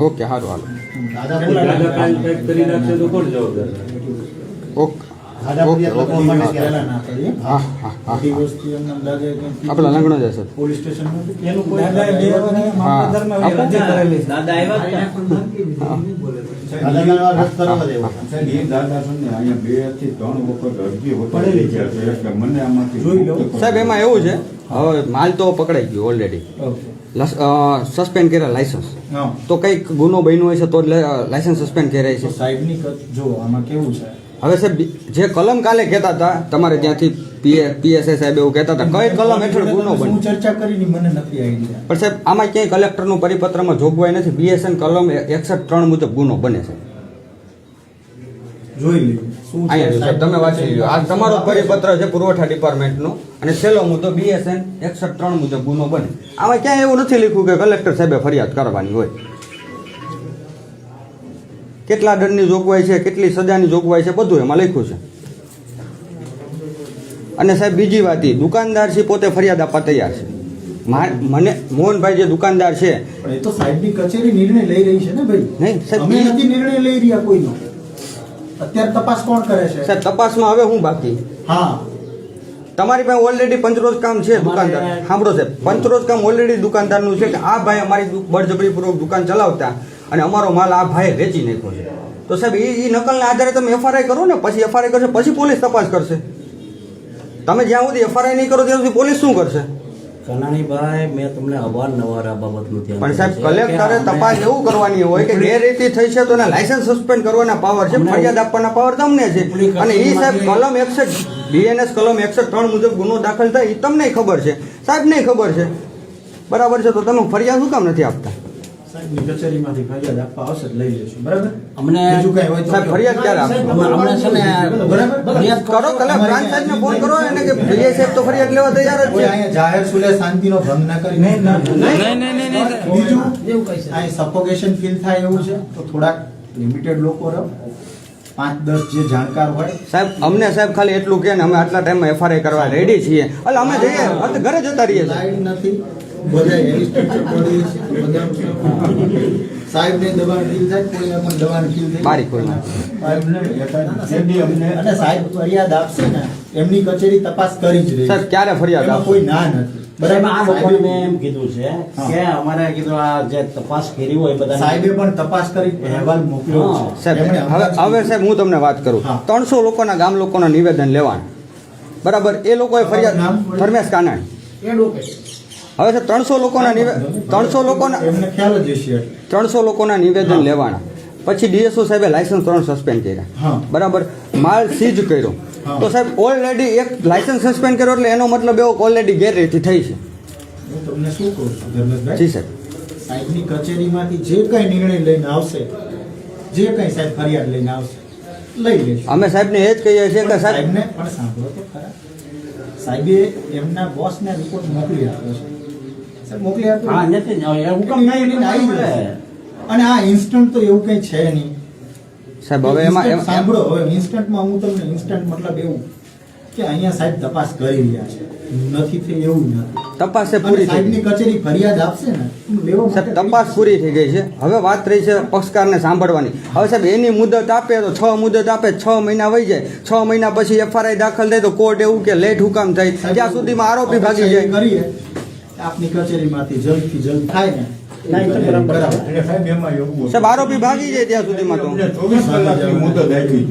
Okay સારું હાલો. Okay okay okay હા હા. આપણા પોલીસ સ્ટેશન કરવા દેવો સાહેબ, એમાં એવું છે હવે માલ તો પકડાઈ ગયો ઓલરેડી સસ્પેન્ડ કર્યા લાયસન્સ તો કંઈક ગુનો બન્યો હોય છે તો જ લાયસન્સ સસ્પેન્ડ કરાય છે. સાહેબની જો આમાં કેવું છે? હવે સાહેબ જે કલમ કાલે કહેતા હતા તમારે ત્યાંથી પીએસઆઈ સાહેબ એવું કહેતા હતા. કઈ કલમ હેઠળ ગુનો શું બન્યો ચર્ચા કરીને મને નથી આવી પણ સાહેબ આમાં ક્યાંય કલેક્ટરનું પરિપત્રમાં જોગવાઈ નથી. બીએસએન કલમ એકસઠ ત્રણ મુજબ ગુનો બને છે. જોઈ શું સાહેબ તમે વાંચી લ્યો. આ તમારો પરિપત્ર છે પુરવઠા ડિપાર્ટમેન્ટનો. અને છેલ્લો મુદ્દો બીએસએન એકસઠ ત્રણ મુજબ ગુનો બને. આમાં ક્યાંય એવું નથી લખ્યું કે કલેક્ટર સાહેબે ફરિયાદ કરવાની હોય. કેટલા દંડની જોગવાઈ છે કેટલી સજાની જોગવાઈ છે બધું એમાં લખ્યું છે. અને સાહેબ બીજી વાત એ દુકાનદાર છે પોતે ફરિયાદ આપવા તૈયાર છે. મને મોહનભાઈ જે દુકાનદાર છે એ તો સાહેબની કચેરી નિર્ણય લઈ રહી છે ને ભાઈ? નહીં, સાહેબ, અમે નથી નિર્ણય લઈ રહ્યા કોઈનો. અત્યારે તપાસ કોણ કરે છે? સાહેબ તપાસમાં હવે હું બાકી? હા. તમારી પાસે ઓલરેડી પંચરોજ કામ છે દુકાનદાર. સાંભળો છે પંચરોજ કામ ઓલરેડી દુકાનદારનું છે કે આ ભાઈ અમારી બળજબરીપૂર્વક દુકાન ચલાવતા અને અમારો માલ આ ભાઈએ વેચી નાખ્યો છે. તો સાહેબ એ એ નકલના આધારે તમે એફઆરઆઈ કરો ને પછી એફઆરઆઈ કરશે પછી પોલીસ તપાસ કરશે. તમે જ્યાં સુધી એફઆરઆઈ નહીં કરો ત્યાં સુધી પોલીસ શું કરશે? કનાણીભાઈ મેં તમને અવારનવાર આ બાબતનું ધ્યાન પણ સાહેબ કલેક્ટરે તપાસ એવું કરવાની હોય કે ગેરરીતિ થઈ છે તો એના લાયસન્સ સસ્પેન્ડ કરવાના પાવર છે ફરિયાદ આપવાના પાવર તમને છે. અને એ સાહેબ કલમ એકસઠ બીએનએસ કલમ એકસઠ ત્રણ મુજબ ગુનો દાખલ થાય એ તમને ખબર છે. સાહેબ નહીં ખબર છે. બરાબર છે તો તમે ફરિયાદ શું કામ નથી આપતા? સાહેબની કચેરીમાંથી ફરિયાદ આપવા આવશે લઈ લેશું. બરાબર? અમને બીજું કઈ હોય તો ફરિયાદ ક્યારે આપશો? અમને છે ને ફરિયાદ કરો કલે બ્રાન્ચ સાહેબને ફોન કરો એને કે વિજય સાહેબ તો ફરિયાદ લેવા તૈયાર જ છે. અહીંયા જાહેર સુલે શાંતિનો ભંગ ના કરી નહીં, નહીં નહીં નહીં નહીં બીજું એવું કઈ છે? અહીં સફોકેશન ફીલ થાય એવું છે તો થોડાક લિમિટેડ લોકો રહો. પાંચ દસ જે જાણકાર હોય. સાહેબ અમને સાહેબ ખાલી એટલું કે અમે આટલા ટાઈમમાં એફઆરઆઈ કરવા રેડી છીએ. એટલે અમે જઈએ ઘરે જતા રહીએ છીએ. લાઈન નથી. બધા હેવી સ્ટ્રક્ચર પડી બધા સાહેબ ને દબાણ ફીલ થાય કોઈને પણ દબાણ ફીલ થાય. મારી કોઈ સાહેબને અમને અને સાહેબ ફરિયાદ આપશે ને એમની કચેરી તપાસ કરી જ રહી. સાહેબ ક્યારે ફરિયાદ એમાં કોઈ ના નથી. સાહેબ આ લોકોને મેં એમ કીધું છે કે અમારે કીધું આ જે તપાસ કરી હોય બધા સાહેબે પણ તપાસ કરી અહેવાલ મોકલ્યો છે. સાહેબ હવે હવે સાહેબ હું તમને વાત કરું. ત્રણસો લોકોના ગામ લોકોના નિવેદન લેવાના. બરાબર? એ લોકોએ ફરિયાદ નામ? ધર્મેશ કાનાણી હવે સાહેબ ત્રણસો લોકોના નિવેદન ત્રણસો લોકોના. ત્રણસો લોકોના નિવેદન લેવાના. પછી ડીએસઓ સાહેબે લાયસન્સ ત્રણ સસ્પેન્ડ કર્યા. બરાબર? માલ સીઝ કર્યો. તો સાહેબ ઓલરેડી એક લાયસન્સ સસ્પેન્ડ કર્યો એટલે એનો મતલબ એવો ઓલરેડી ગેરરીતિ થઈ છે. તમને શું કહું છું જી સાહેબ. સાહેબની કચેરીમાંથી જે કઈ નિર્ણય લઈને આવશે જે કઈ સાહેબ ફરિયાદ લઈને આવશે લઈ લેશે. અમે સાહેબને એ જ કહીએ છીએ કે સાહેબ સાહેબને પણ સાંભળો તો ખરા. સાહેબે એમના બોસને રિપોર્ટ મોકલી આપ્યો છે. હા નથી હુકમ નહીં. અને આ ઇન્સ્ટન્ટ તો એવું કઈ છે નહીં. સાહેબ હવે એમાં સાંભળો હવે ઇન્સ્ટન્ટમાં હું તમને ઇન્સ્ટન્ટ મતલબ એવું કે અહીંયા સાહેબ તપાસ કરી રહ્યા છે. નથી થઈ એવું નથી. તપાસ પૂરી થઈ સાહેબની ગઈ. કચેરી ફરિયાદ આપશે ને સાહેબ તપાસ પૂરી થઈ ગઈ છે. હવે વાત રહી છે પક્ષકારને સાંભળવાની. હવે સાહેબ એની મુદત આપે તો છ મુદત આપે છ મહિના વહી જાય. છ મહિના પછી એફઆરઆઈ દાખલ થાય તો કોર્ટ એવું કે લેટ હુકામ થાય. ત્યાં સુધીમાં આરોપી ભાગી જાય. કરીએ. આપની કચેરીમાંથી જલ્દથી જલ્દ થાય ને સાહેબ એમાં એવું સાહેબ આરોપી ભાગી જાય ત્યાં સુધીમાં તો. ચોવીસ કલાકની મુદત આપી હતી.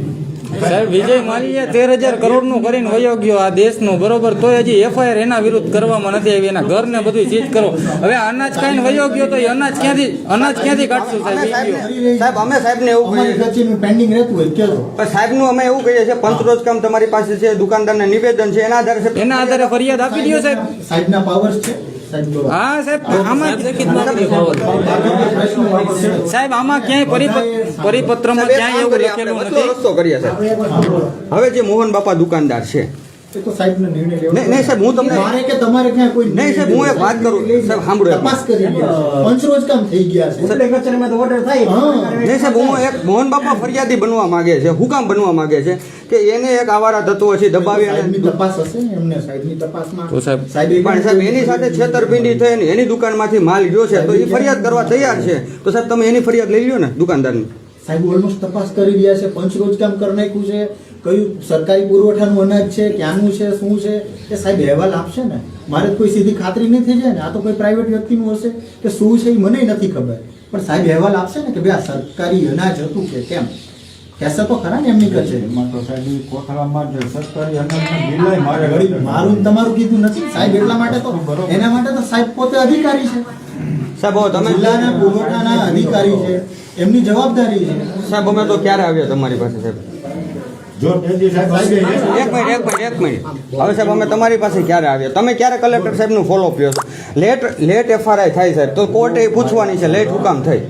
સાહેબ વિજય માલીએ તેર હજાર કરોડનું કરીને વયો ગયો આ દેશનું બરોબર? તોય હજી એફઆઈઆર એના વિરુદ્ધ કરવામાં નથી આવી એના ઘરને બધું ચીજ કરો. હવે અનાજ ખાઈને વયો ગયો તો એ અનાજ ક્યાંથી અનાજ ક્યાંથી કાઢશું સાહેબ? સાહેબ સાહેબને- સાહેબ અમે સાહેબને એવું કહીએ. પેન્ડિંગ રહેતું હોય કેજો. પણ સાહેબનું અમે એવું કહીએ છીએ પંચરોજ કામ તમારી પાસે છે દુકાનદારને નિવેદન છે એના આધારે એના આધારે ફરિયાદ આપી દો સાહેબ. સાહેબના પાવર્સ છે. હા સાહેબ આમાં. સાહેબ આમાં ક્યાંય પરિપત્રમાં ક્યાંય એવું લખેલું નથી. સાહેબ હવે જે મોહન બાપા દુકાનદાર છે એ તો સાહેબનો નિર્ણય લેવો નહીં, નહીં, સાહેબ, હું તમને- મારે કે તમારે ક્યાં કોઈ નહીં, સાહેબ, હું એક વાત કરું. સાહેબ, સાંભળો તપાસ કરી ગયા છે. કામ થઈ ગયા છે. ઉલટે તો order થાય નહીં સાહેબ હું એક મોહન બાપા ફરિયાદી બનવા માંગે છે. હું કામ બનવા માંગે છે? કે એને એક આવારા તત્વો છે દબાવી અને તપાસ હશે ને એમને? સાહેબની તપાસમાં તો સાહેબ- સાહેબે પણ સાહેબ એની સાથે છેતરપિંડી થઈ ને એની દુકાનમાંથી માલ ગયો છે તો એ ફરિયાદ કરવા તૈયાર છે. તો સાહેબ તમે એની ફરિયાદ લઈ લ્યો ને દુકાનદારની. સાહેબ ઓલમોસ્ટ તપાસ કરી રહ્યા છે. પંચરોજ કામ કરી નાખ્યું છે. કયું સરકારી પુરવઠાનું અનાજ છે ક્યાંનું છે શું છે એ સાહેબ અહેવાલ આપશે ને. મારે તો કોઈ સીધી ખાતરી નહીં થઈ જાય ને. આ તો કોઈ પ્રાઇવેટ વ્યક્તિનું હશે કે શું છે એ મને નથી ખબર. પણ સાહેબ અહેવાલ આપશે ને કે ભાઈ આ સરકારી અનાજ હતું કે કેમ? કહેશે તો ખરા ને એમની કચેરી એમાં તો સાહેબ કોથળામાં જ સરકારી મારું તમારું કીધું નથી. સાહેબ એટલા માટે તો એના માટે તો સાહેબ પોતે અધિકારી છે. સાહેબ તમે જિલ્લાના પુરવઠાના અધિકારી છે. એમની જવાબદારી છે. સાહેબ અમે તો ક્યારે આવ્યા તમારી પાસે સાહેબ જો તેજી સાહેબ આવી ગઈ એક મિનિટ એક મિનિટ એક મિનિટ હવે સાહેબ અમે તમારી પાસે ક્યારે આવ્યા તમે ક્યારે કલેક્ટર સાહેબનું ફોલો કર્યો લેટ લેટ એફઆરઆઈ થાય સાહેબ. તો કોર્ટે એ પૂછવાની છે લેટ હુકામ થઈ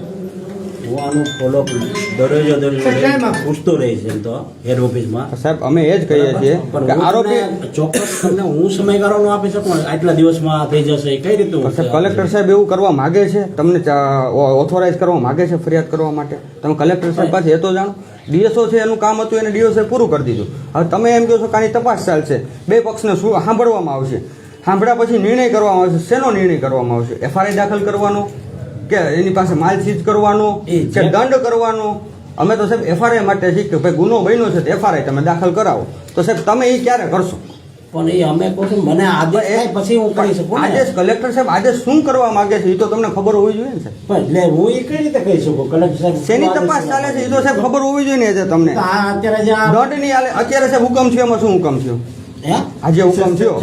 પૂછતો એમ તો હેડ ઓફિસમાં સાહેબ અમે એ જ કહીએ છીએ કે હું આરોપી ચોક્કસ તમને હું સમયગાળો આપી શકું? આટલા દિવસમાં થઈ જશે કઈ રીતે સાહેબ કલેક્ટર સાહેબ એવું કરવા માગે છે? તમને ઓથોરાઇઝ કરવા માગે છે ફરિયાદ કરવા માટે? તમે કલેક્ટર સાહેબ. પાસે એ તો જાણો. ડીએસઓ છે એનું કામ હતું એને ડીએસઓએ પૂરું કરી દીધું. હવે તમે એમ કહો છો કે આની તપાસ ચાલશે. બે પક્ષને શું સાંભળવામાં આવશે. સાંભળ્યા પછી નિર્ણય કરવામાં આવશે. શેનો નિર્ણય કરવામાં આવશે? એફઆરઆઈ દાખલ કરવાનો? કે એની પાસે માલ સીઝ કરવાનો? કે દંડ કરવાનો? અમે તો સાહેબ એફઆરઆઈ માટે છીએ કે ભાઈ ગુનો બન્યો છે તો એફઆરઆઈ તમે દાખલ કરાવો. તો સાહેબ તમે એ ક્યારે કરશો? પણ એ અમે કહું છું મને આદેશ થાય પછી હું કરી શકું આદેશ કલેક્ટર સાહેબ આદેશ શું કરવા માંગે છે એ તો તમને ખબર હોવી જોઈએ ને સાહેબ. પણ એટલે હું એ કઈ રીતે કહી શકું? કલેક્ટર સાહેબ શેની તપાસ ચાલે છે એ તો સાહેબ ખબર હોવી જોઈએ ને એ તમને. અત્યારે જે દોઢ દંડની હાલે અત્યારે સાહેબ હુકમ છે એમાં શું હુકમ થયો? આજે હુકમ થયો.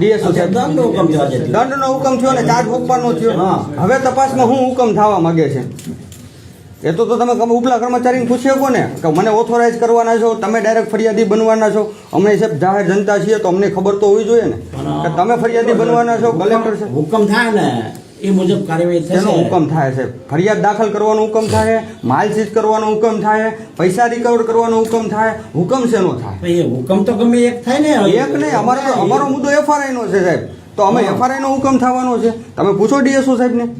DSO સાહેબ. દંડનો હુકમ થયો ને ચાર્જ હોપવાનો થયો. હવે તપાસમાં હું હુકમ થવા માંગે છે? એ તો તમે ઉપલા કર્મચારીને પૂછી શકો ને કે મને ઓથોરાઇઝ કરવાના છો તમે ડાયરેક્ટ ફરિયાદી બનવાના છો. અમે સાહેબ જાહેર જનતા છીએ તો અમને ખબર તો હોવી જોઈએ ને. કે તમે ફરિયાદી બનવાના છો કલેક્ટર સાહેબ. હુકમ થાય ને એ મુજબ કાર્યવાહી થશે. હુકમ થાય છે ફરિયાદ દાખલ કરવાનો હુકમ થાય માલ સીઝ કરવાનો હુકમ થાય પૈસા રિકવર કરવાનો હુકમ થાય હુકમ શેનો થાય? હુકમ તો ગમે એક થાય ને. એક નહીં અમારો અમારો મુદ્દો એફઆરઆઈ નો છે સાહેબ. તો અમે એફઆરઆઈ નો હુકમ થવાનો છે. તમે પૂછો ડીએસઓ સાહેબ ને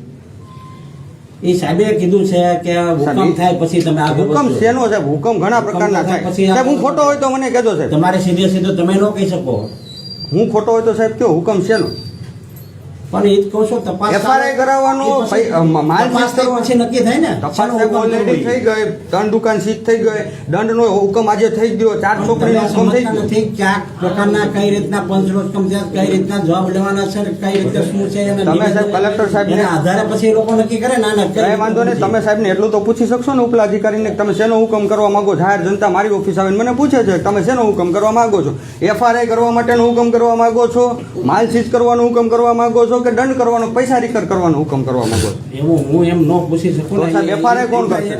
એ સાહેબે કીધું છે કે હુકમ થાય પછી તમે આ હુકમ શેનો સાહેબ હુકમ ઘણા પ્રકારના થાય પછી સાહેબ હું ખોટો હોય તો મને કહેજો સાહેબ. તમારે સીધે સીધો તમે ન કહી શકો. હું ખોટો હોય તો સાહેબ કયો હુકમ શેનો? પણ એ જ કહું છું તપાસ એફઆરઆઈ કરાવવાનો, માલ સીઝ પછી નક્કી થાય ને? તપાસ હુકમ ઓલરેડી થઈ ગઈ દંડ દુકાન સીટ થઈ ગઈ દંડનો હુકમ આજે થઈ ગયો ચાર છોકરીનો હુકમ થઈ ગયો. નથી ક્યાં પ્રકારના કઈ રીતના પંચરોજ કમ કઈ રીતના જવાબ લેવાના છે કઈ રીતે શું છે તમે સાહેબ કલેક્ટર સાહેબ ને આધારે પછી એ લોકો નક્કી કરે ના ના કઈ વાંધો નહીં તમે સાહેબને એટલું તો પૂછી શકશો ને ઉપલા અધિકારીને તમે શેનો હુકમ કરવા માંગો જાહેર જનતા મારી ઓફિસ આવીને મને પૂછે છે તમે શેનો હુકમ કરવા માંગો છો? એફઆરઆઈ કરવા માટેનો હુકમ કરવા માંગો છો? માલ સીઝ કરવાનો હુકમ કરવા માંગો છો કે દંડ કરવાનો પૈસા રિકર કરવાનો હુકમ કરવા માંગો એવું હું એમ ન પૂછી શકું તો સાહેબ એફઆરઆઈ કોણ કરશે?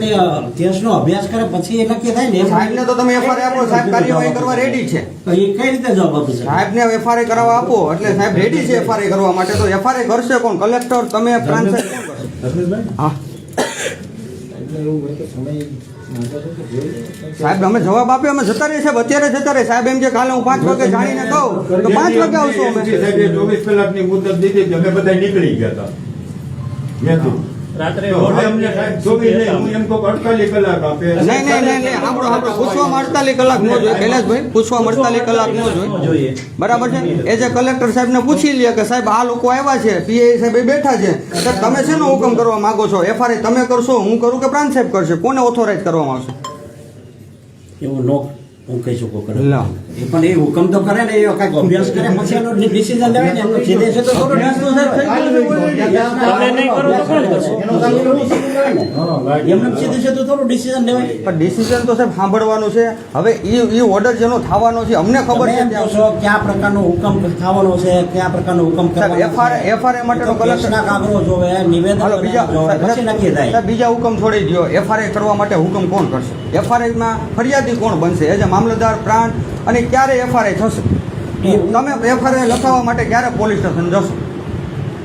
કેસનો અભ્યાસ કરે પછી એ નક્કી થાય ને. સાહેબને તો તમે એફઆરઆઈ આપો સાહેબ કાર્યવાહી કરવા રેડી છે તો એ કઈ રીતે જવાબ આપી શકે સાહેબને એફઆરઆઈ કરાવવા આપો એટલે સાહેબ રેડી છે એફઆરઆઈ કરવા માટે તો એફઆરઆઈ કરશે કોણ કલેક્ટર તમે પ્રાંત સાહેબ કોણ કરશે હા એટલે એવું હોય કે સમય. સાહેબ, અમે જવાબ આપ્યો, અમે જતા રહીએ સાહેબ, અત્યારે જતા રહીએ. સાહેબ, એમ કે કાલે હું પાંચ વાગે જાણીને કહું, તો પાંચ વાગે આવશું અમે. ચોવીસ કલાકની મુદત દીધી, અમે બધા નીકળી ગયા હતા. ત્યાંથી. રાત્રે અમને સાહેબ ચોવીસ નહીં, હું એમ કહું અડતાલીસ કલાક આપે. નહીં નહીં નહીં નહીં આપણો આપણો પૂછવામાં અડતાલીસ કલાક ન જોઈએ કૈલાસભાઈ પૂછવામાં અડતાલીસ કલાક ન જોઈએ. જોઈએ. બરાબર છે? એ જે કલેક્ટર સાહેબને પૂછી લે કે સાહેબ આ લોકો આવ્યા છે પીએ સાહેબ એ બેઠા છે. તમે શેનો હુકમ કરવા માંગો છો? એફઆરઆઈ તમે કરશો હું કરું કે પ્રાંત સાહેબ કરશે? કોને ઓથોરાઇઝ કરવામાં આવશે? એવું નો હું કહી શકું કરે લા. એ પણ એ હુકમ તો કરે ને એ કાંઈક અભ્યાસ કરે પછી એનો ડિસિઝન લેવાય ને એમનો થોડો અભ્યાસ તો સાહેબ થઈ ગયો છે. તમે નહીં કરો તો કોણ કરશે? એનો સામેનો decision લેવાય ને. એમને સીધે સીધું થોડું ડિસિઝન લેવાય. પણ ડિસિઝન તો સાહેબ સાંભળવાનું છે. હવે એ એ ઓર્ડર જેનો થવાનો છે અમને ખબર છે કયા પ્રકારનો હુકમ થવાનો છે કયા પ્રકારનો હુકમ છે. એફઆરઆઈ માટેનો કેસના કાગળો જોવે નિવેદન બીજા પછી નક્કી થાય. બીજા હુકમ છોડી દો એફઆરઆઈ કરવા માટે હુકમ કોણ કરશે? એફઆરઆઈમાં ફરિયાદી કોણ બનશે? એજ મામલતદાર પ્રાંત અને ક્યારે એફઆરઆઈ થશે? તમે એફઆરઆઈ લખાવવા માટે ક્યારે પોલીસ સ્ટેશન જશો?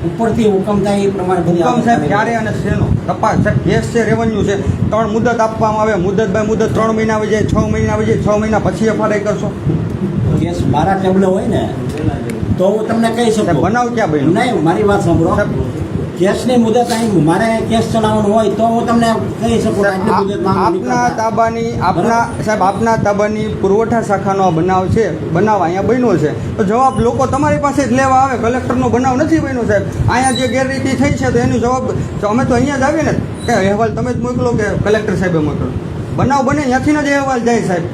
ઉપરથી હુકમ થાય એ પ્રમાણે હુકમ સાહેબ ક્યારે અને શેનો? તપાસ સાહેબ કેસ છે રેવન્યુ છે. ત્રણ મુદત આપવામાં આવે. મુદત બાય મુદત ત્રણ મહિના આવી જાય છ મહિના આવી જાય છ મહિના પછી એફઆરઆઈ કરશો? કેસ મારા ટેબલે હોય ને તો હું તમને કહી શકું. બનાવ ક્યાં ભાઈ નહીં મારી વાત સાંભળો. કેસની મુદત અહીં મારે કેસ ચલાવવાનો હોય તો હું તમને કહી શકું આપના તાબાની આપના સાહેબ આપના તાબાની પુરવઠા શાખાનો આ બનાવ છે બનાવ અહીંયા બન્યો છે. તો જવાબ લોકો તમારી પાસે જ લેવા આવે કલેક્ટરનો બનાવ નથી બન્યો સાહેબ. અહીંયા જે ગેરરીતિ થઈ છે તો એનો જવાબ અમે તો અહીંયા જ આવીએ ને. કે અહેવાલ તમે જ મોકલો કે કલેક્ટર સાહેબે મોકલો. બનાવ બને ત્યાંથી જ અહેવાલ જાય સાહેબ.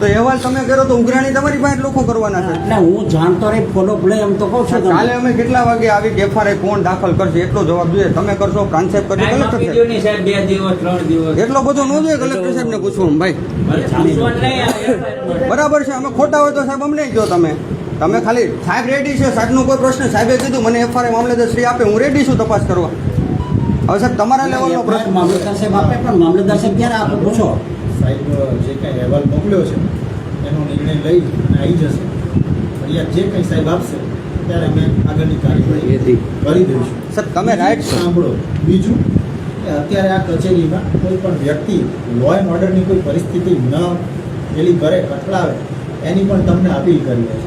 તો અહેવાલ તમે કરો તો ઉઘરાણી તમારી પાસે લોકો કરવાના છે. એટલે હું જાણતો રહી ફોલો પ્લે એમ તો કહું છું કાલે અમે કેટલા વાગે આવી એફઆરઆઈ કોણ દાખલ કરશે એટલો જવાબ જોઈએ. તમે કરશો પ્રાંત સાહેબ કરશે કલેક્ટર સાહેબ. ને સાહેબ બે દિવસ ત્રણ દિવસ. એટલો બધો ન જોઈએ કલેક્ટર સાહેબને પૂછવું ભાઈ. બરાબર. છે અમે ખોટા હોય તો સાહેબ અમને કહો તમે. તમે ખાલી સાહેબ રેડી છે? સાહેબનો કોઈ પ્રશ્ન સાહેબે કીધું મને એફઆરઆઈ મામલેદાર શ્રી આપે હું રેડી છું તપાસ કરવા. હવે સાહેબ તમારા લેવલનો પ્રશ્ન. મામલતદાર સાહેબ આપે પણ મામલતદાર સાહેબ ક્યારે આપે પૂછો. સાહેબ જે કાંઈ અહેવાલ મોકલ્યો છે એનો નિર્ણય લઈ અને આવી જશે. ફરિયાદ જે કંઈ સાહેબ આપશે ત્યારે અમે આગળની કાર્યવાહી કરી દઈશું. સર તમે રાઈટ સાંભળો. બીજું કે અત્યારે આ કચેરીમાં કોઈ પણ વ્યક્તિ લો એન્ડ ઓર્ડરની કોઈ પરિસ્થિતિ ન પેલી કરે કટલાવે એની પણ તમને અપીલ કરી છે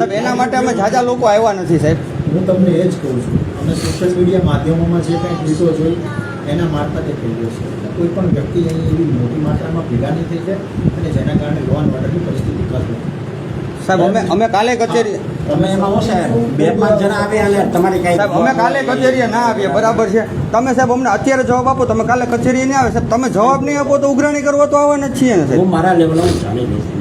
સાહેબ એના માટે અમે જાજા લોકો આવ્યા નથી સાહેબ. હું તમને એ જ કહું છું. અમે સોશિયલ મીડિયા માધ્યમોમાં જે કંઈ ટ્વીટો જોઈ એના મારફતે થઈ ગયો છે એટલે કોઈ પણ વ્યક્તિ અહીં એવી મોટી માત્રામાં ભેગા નહીં થઈ જાય અને જેના કારણે લો એન્ડ ઓર્ડરની પરિસ્થિતિ કરે સાહેબ અમે અમે કાલે કચેરી તમે એમાં હું સાહેબ બે પાંચ જણા આવે અને તમારી કઈ સાહેબ અમે કાલે કચેરીએ ના આવીએ બરાબર છે. તમે સાહેબ અમને અત્યારે જવાબ આપો તમે કાલે કચેરીએ નહીં આવે સાહેબ તમે જવાબ નહીં આપો તો ઉઘરાણી કરવા તો આવવાના જ છીએ ને હું સાહેબ મારા લેવલ જાણી લઈશ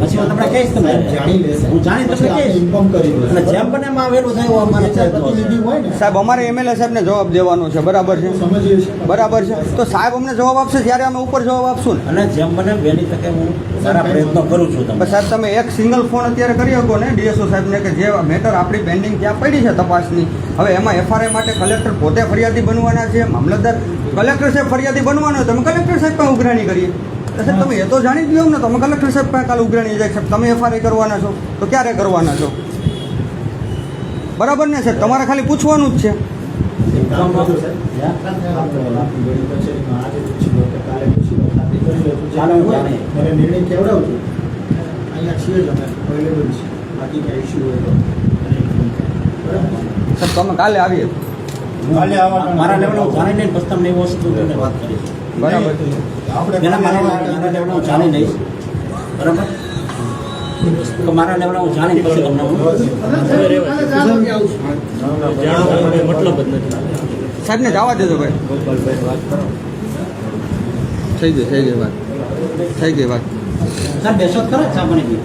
પછી હું તમને કહીશ તમે જાણી લેશે. હું જાણી તમને કહીશ. ઇન્ફોર્મ કરી અને જેમ બને માં આવેલું થાય એવું અમારે પ્રતિનિધિ હોય ને. સાહેબ અમારે એમએલએ સાહેબને જવાબ દેવાનો છે બરાબર છે? સમજીએ છીએ. બરાબર છે. તો સાહેબ અમને જવાબ આપશે ત્યારે અમે ઉપર જવાબ આપશું ને. અને જેમ બને વહેલી તકે હું સારા પ્રયત્નો કરું છું તમે સાહેબ તમે એક સિંગલ ફોન અત્યારે કરી શકો ને ડીએસઓ સાહેબને કે જે મેટર આપણી પેન્ડિંગ ત્યાં પડી છે તપાસની. હવે એમાં એફઆરઆઈ માટે કલેક્ટર પોતે ફરિયાદી બનવાના છે મામલતદાર કલેક્ટર સાહેબ ફરિયાદી બનવાનો તમે કલેક્ટર સાહેબ પણ ઉઘરાણી કરીએ. તો તમે એ તો જાણી જ લો ને તમે કલેક્ટર સાહેબ પાસે કાલે ઉઘરાણી જાય સાહેબ તમે એફઆરઆઈ કરવાના છો તો ક્યારે કરવાના છો? બરાબર ને સાહેબ? તમારે ખાલી પૂછવાનું જ છે. અહીંયા છીએ જ અમે અવેલેબલ બાકી કાંઈ ઇસ્યુ હોય તો. તમે કાલે આવીએ. કાલે મારા લેવલ જાણીને પછી તમને એવી વસ્તુ વાત કરીશ. બરાબર. આપણે મારા મારા લેવલ હું જાણી લઈશ બરાબર? તો મારા લેવડા હું જાણી પછી તમને હું મતલબ જ નથી સાહેબને જવા દેજો ભાઈ. થઈ ગઈ થઈ ગઈ વાત. થઈ ગઈ વાત. સાહેબ બેસો જ કરો ચા પાણી પી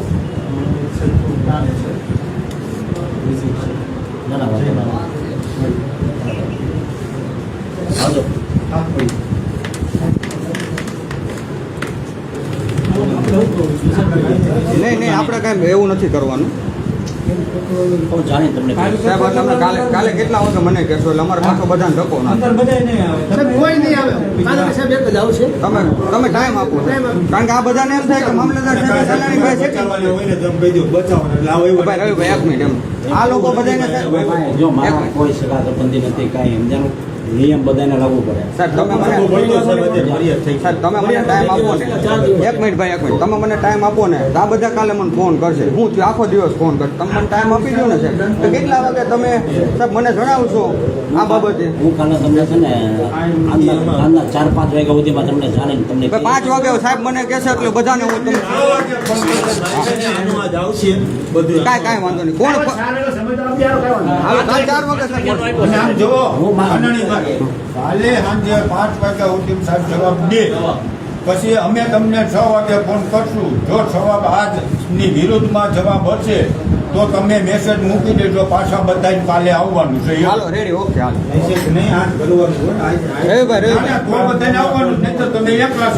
ના ના વાંધો ના. આવજો નહીં નહીં આપણે કાંઈ એવું નથી કરવાનું. સાહેબ કાલે કાલે કેટલા વાગે મને કહેશો? એટલે અમારે પાછો બધાને ધક્કો ના કોઈ નહીં આવે. કાલે સાહેબ એક જ આવશે તમે તમે ટાઈમ આપો કારણ કે આ બધાને એમ થાય કે મામલતદાર રવિભાઈ એક મિનિટ એમ. આ લોકો બધાને કોઈ સગા સંબંધી નથી કાંઈ સમજાનું નિયમ બધાને લાગુ પડે. સાહેબ તમે મને સાહેબ તમે મને ટાઈમ આપો ને. એક મિનિટ ભાઈ એક મિનિટ. તમે મને ટાઈમ આપો ને. આ બધા કાલે મને ફોન કરશે. હું ત્યાં આખો દિવસ ફોન કરશે. તમે મને ટાઈમ આપી દો ને સાહેબ. તો કેટલા વાગે તમે સાહેબ મને જણાવશો આ બાબતે. હું કાલે તમને છે ને આજના ચાર પાંચ વાગ્યા સુધીમાં તમને જાણે તમને પાંચ વાગે સાહેબ મને કહેશે એટલે બધાને હું તમને આનું આજ આવશે બધું. કાંઈ કાંઈ વાંધો નહીં. કોણ કાલ સાંજે પાંચ વાગ્યા સુધી સાહેબ જવાબ દે. પછી અમે તમને છ વાગે ફોન કરશું. જો જવાબ આજની વિરુદ્ધમાં જવાબ હશે તો તમે મેસેજ મૂકી દેજો. પાછા બધા કાલે આવવાનું છે. હાલો રેડી ઓકે હાલો. નહીં આજ કરવાનું હોય આજ- આજ- ના, ના, બધાને આવવાનું નહીં તો તમે એકલા